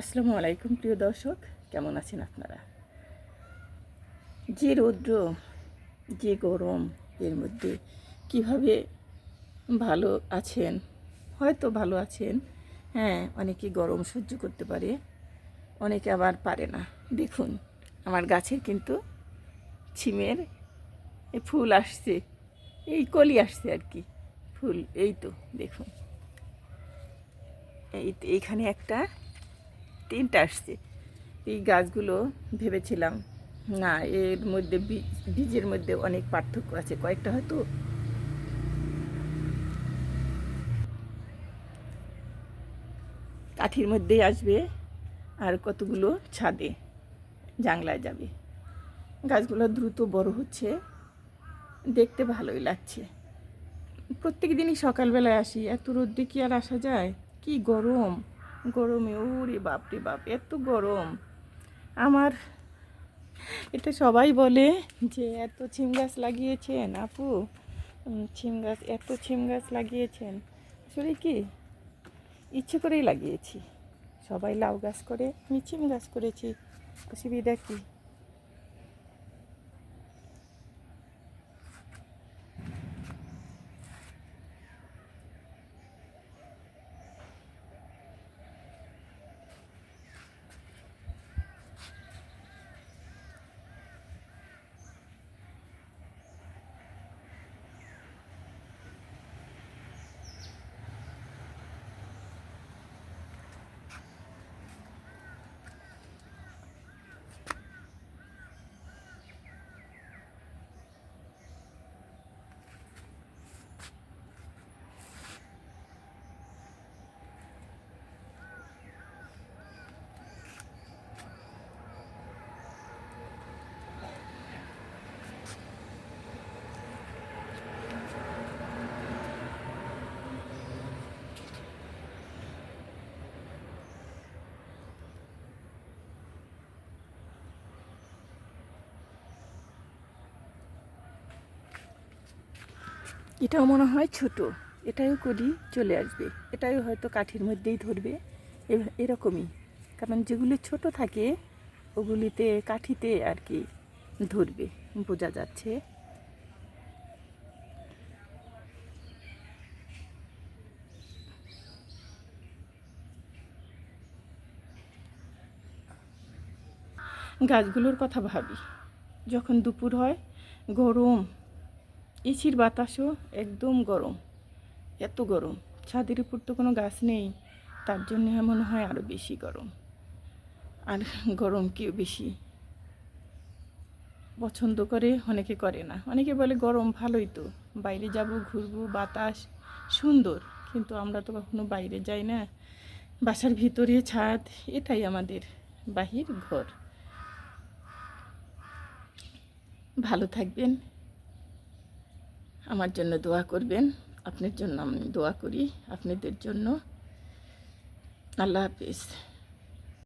আসসালামু আলাইকুম, প্রিয় দর্শক। কেমন আছেন আপনারা? যে রৌদ্র, যে গরম, এর মধ্যে কীভাবে ভালো আছেন? হয়তো ভালো আছেন। হ্যাঁ অনেকে গরম সহ্য করতে পারে, অনেকে আবার পারে না। দেখুন, আমার গাছের কিন্তু ছিমের ফুল আসছে, এই কলি আসছে আর কি, ফুল, এই তো, দেখুন। এই এইখানে একটা তিনটা আসছে। এই গাছগুলো ভেবেছিলাম, না, এর মধ্যে বীজ বীজের মধ্যে অনেক পার্থক্য আছে। কয়েকটা হয়তো কাঠির মধ্যেই আসবে আর কতগুলো ছাদে জাংলায় যাবে। গাছগুলো দ্রুত বড় হচ্ছে, দেখতে ভালোই লাগছে। প্রত্যেক দিনই সকালবেলায় আসি, এত রোদ্রে কি আর আসা যায়? কি গরম! গরমে ওরে বাপরে বাপ, এত গরম। আমার, এটা সবাই বলে যে এত ছিম গাছ লাগিয়েছেন আপু। ছিম গাছ, এত ছিম গাছ লাগিয়েছেন। আসলে কি? ইচ্ছে করেই লাগিয়েছি। সবাই লাউ গাছ করে, আমি ছিম গাছ করেছি। অসুবিধা কী? এটাও মনে হয় ছোট, এটাও করি চলে আসবে, এটাও হয়তো কাঠির মধ্যেই ধরবে এরকমই। কারণ যেগুলি ছোট থাকে, ওগুলিতে কাঠিতে আর কি ধরবে, বোঝা যাচ্ছে। গাছগুলোর কথা ভাবি, যখন দুপুর হয়, গরম এসির বাতাসও একদম গরম, এত গরম। ছাদের উপর তো কোনো গাছ নেই, তার জন্য মনে হয় আরও বেশি গরম। আর গরম কেউ বেশি পছন্দ করে, অনেকে করে না। অনেকে বলে গরম ভালোই তো, বাইরে যাব, ঘুরবো, বাতাস, সুন্দর। কিন্তু আমরা তো কখনো বাইরে যাই না। বাসার ভিতরে ছাদ, এটাই আমাদের বাহির ঘর। ভালো থাকবেন। আমার জন্য দোয়া করবেন। আপনার জন্য আমি দোয়া করি। আপনাদের জন্য। আল্লাহ হাফিজ।